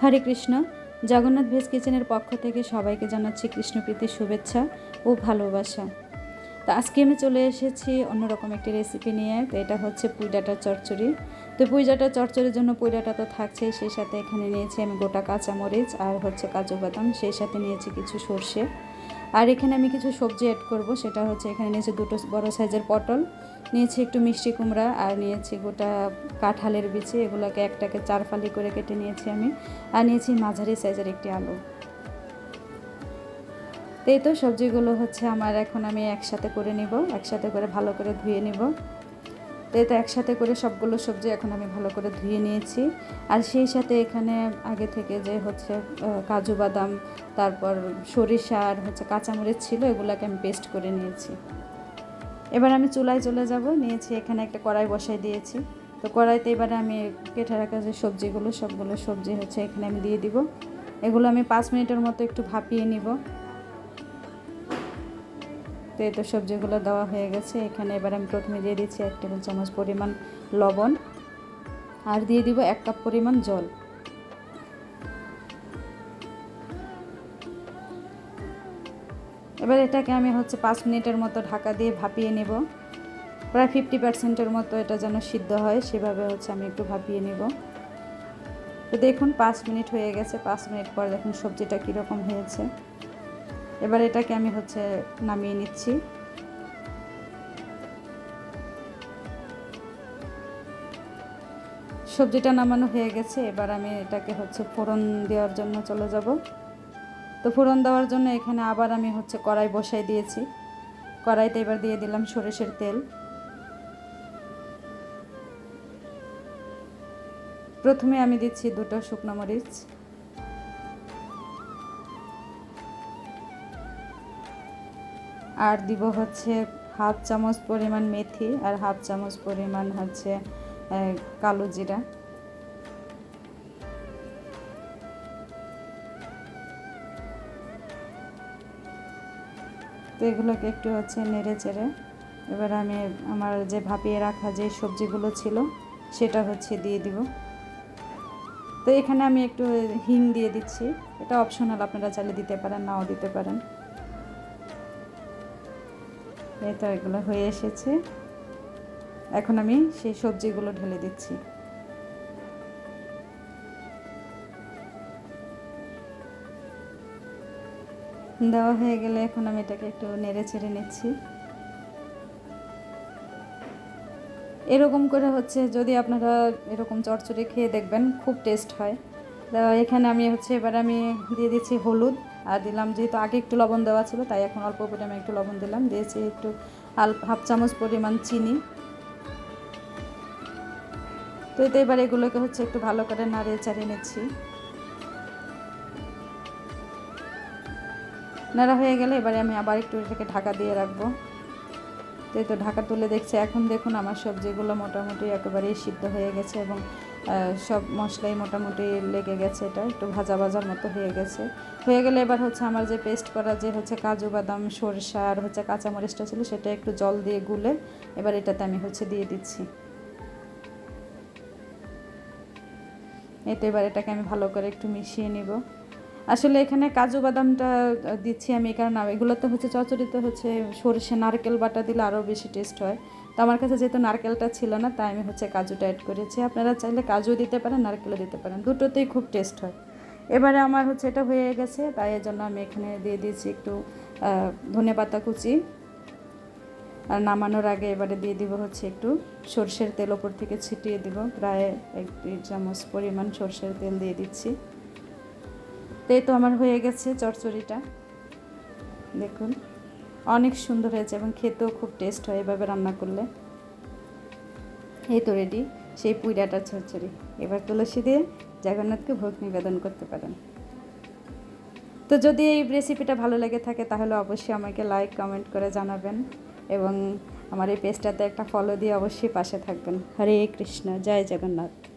হরে Krishna Jagannath veg কিচেনের পক্ষ থেকে সবাইকে জানাচ্ছি কৃষ্ণপ্রীতির শুভেচ্ছা ও ভালোবাসা। তো আজকে আমি চলে এসেছি অন্যরকম একটি রেসিপি নিয়ে, তো এটা হচ্ছে পুঁই ডাঁটার চচ্চড়ি। তো পুঁই ডাঁটার চচ্চড়ির জন্য পুঁই ডাঁটা তো থাকছেই সেই সাথে এখানে নিয়েছি আমি গোটা কাঁচামরিচ আর হচ্ছে কাজু বাদাম, সেই সাথে নিয়েছি কিছু সর্ষে। আর এখানে আমি কিছু সবজি অ্যাড করব, সেটা হচ্ছে এখানে নিয়েছি দুটো বড় সাইজের পটল, নিয়েছি একটু মিষ্টি কুমড়া আর নিয়েছি গোটা কাঁঠালের বিচি, এগুলোকে একটাকে চারফালি করে কেটে নিয়েছি আমি। আর নিয়েছি মাঝারি সাইজের একটি আলু। এই তো সবজিগুলো হচ্ছে আমার এখন আমি একসাথে করে নিব, একসাথে করে ভালো করে ধুয়ে নিব। তো এটা একসাথে করে সবগুলো সবজি এখন আমি ভালো করে ধুয়ে নিয়েছি। আর সেই সাথে এখানে আগে থেকে যে হচ্ছে কাজু বাদাম, তারপর সরিষা আর হচ্ছে কাঁচামরিচ ছিল, এগুলোকে আমি পেস্ট করে নিয়েছি। এবার আমি চুলায় চলে যাব, নিয়েছি এখানে একটা কড়াই বসাই দিয়েছি। তো কড়াইতে এবারে আমি কেটে রাখা যে সবজিগুলো, সবগুলো সবজি হচ্ছে এখানে আমি দিয়ে দিব। এগুলো আমি পাঁচ মিনিটের মতো একটু ভাপিয়ে নিব। তো তো সবজিগুলো দেওয়া হয়ে গেছে। এখানে এবার আমি প্রথমে দিয়ে দিচ্ছি এক টেবিল চামচ পরিমাণ লবণ। আর দিয়ে দিব এক কাপ পরিমাণ জল। এবার এটাকে আমি হচ্ছে পাঁচ মিনিটের মতো ঢাকা দিয়ে ভাপিয়ে নেব। প্রায় ফিফটি পার্সেন্টের মতো এটা যেন সিদ্ধ হয়, সেভাবে হচ্ছে আমি একটু ভাপিয়ে নেব। তো দেখুন, পাঁচ মিনিট হয়ে গেছে। পাঁচ মিনিট পর দেখুন সবজিটা কীরকম হয়েছে। এবার এটাকে আমি হচ্ছে নামিয়ে নিচ্ছি। সবজিটা নামানো হয়ে গেছে, এবার আমি এটাকে হচ্ছে ফোড়ন দেওয়ার জন্য চলে যাব। তো ফোড়ন দেওয়ার জন্য এখানে আবার আমি হচ্ছে কড়াই বসাই দিয়েছি। কড়াইতে এবার দিয়ে দিলাম সরিষের তেল। প্রথমে আমি দিচ্ছি দুটো শুকনো মরিচ। আর দিব হচ্ছে হাফ চামচ পরিমাণ মেথি আর হাফ চামচ পরিমাণ হচ্ছে কালো জিরা। তো এগুলোকে একটু হচ্ছে নেড়ে চেড়ে, এবার আমি আমার যে ভাপিয়ে রাখা যে সবজিগুলো ছিল, সেটা হচ্ছে দিয়ে দিব। তো এখানে আমি একটু হিং দিয়ে দিচ্ছি। এটা অপশনাল আপনারা চাইলে দিতে পারেন, নাও দিতে পারেন। এই তো এগুলো হয়ে এসেছে। এখন আমি সেই সবজিগুলো ঢেলে দিচ্ছি। দেওয়া হয়ে গেলে এখন আমি এটাকে একটু নেড়ে চেড়ে নিচ্ছি। এরকম করে হচ্ছে, যদি আপনারা এরকম চটচড়ি খেয়ে দেখবেন, খুব টেস্ট হয়। এখানে আমি হচ্ছে, এবার আমি দিয়ে দিচ্ছি হলুদ। আর দিলাম যেহেতু আগে একটু লবণ দেওয়া ছিল, তাই এখন অল্প পরিমাণে একটু লবণ দিলাম দিয়েছি একটু হাফ চামচ পরিমাণ চিনি। তো এতে এবার এগুলোকে হচ্ছে একটু ভালো করে নাড়িয়ে চাড়িয়ে নিচ্ছি। নাড়া হয়ে গেলে এবারে আমি আবার একটু এটাকে ঢাকা দিয়ে রাখব। তো ঢাকা তুলে দেখছি, এখন দেখুন আমার সবজিগুলো মোটামুটি একেবারেই সিদ্ধ হয়ে গেছে এবং সব মশলাই মোটামুটি লেগে গেছে এটা, একটু ভাজা ভাজার মতো হয়ে গেছে। হয়ে গেলে এবার হচ্ছে আমার যে পেস্ট করা যে হচ্ছে কাজু, বাদাম, সরষা আর হচ্ছে কাঁচামরিচটা ছিল সেটা একটু জল দিয়ে গুলে এবার এটাতে আমি হচ্ছে দিয়ে দিচ্ছি। এতে এবার এটাকে আমি ভালো করে একটু মিশিয়ে নিব। আসলে এখানে কাজু, বাদামটা দিচ্ছি আমি, কারণ এগুলোতে হচ্ছে চচড়িতে হচ্ছে সরষে, নারকেল বাটা দিলে আরও বেশি টেস্ট হয়। আমার কাছে যেহেতু নারকেলটা ছিল না, তাই আমি হচ্ছে কাজুটা অ্যাড করেছি। আপনারা চাইলে কাজু দিতে পারেন, নারকেলও দিতে পারেন। দুটোতেই খুব টেস্ট হয়। এবারে আমার হচ্ছে এটা হয়ে গেছে, তাই এর জন্য আমি এখানে দিয়ে দিয়েছি একটু ধনে পাতা কুচি। আর নামানোর আগে এবারে দিয়ে দিব হচ্ছে একটু সর্ষের তেল ওপর থেকে ছিটিয়ে দিব। প্রায় এক দুই চামচ পরিমাণ সর্ষের তেল দিয়ে দিচ্ছি। তো এই তো আমার হয়ে গেছে চচ্চড়িটা। দেখুন। অনেক সুন্দর হয়েছে এবং খেতেও খুব টেস্ট হয় এভাবে রান্না করলে। এই তো রেডি সেই পুইডাটার চচ্চড়ি এবার তুলসী দিয়ে জগন্নাথকে ভোগ নিবেদন করতে পারেন। তো যদি এই রেসিপিটা ভালো লেগে থাকে, তাহলে অবশ্যই আমাকে লাইক কমেন্ট করে জানাবেন এবং আমার এই পেজটাতে একটা ফলো দিয়ে অবশ্যই পাশে থাকবেন। হরে কৃষ্ণ, জয় জগন্নাথ।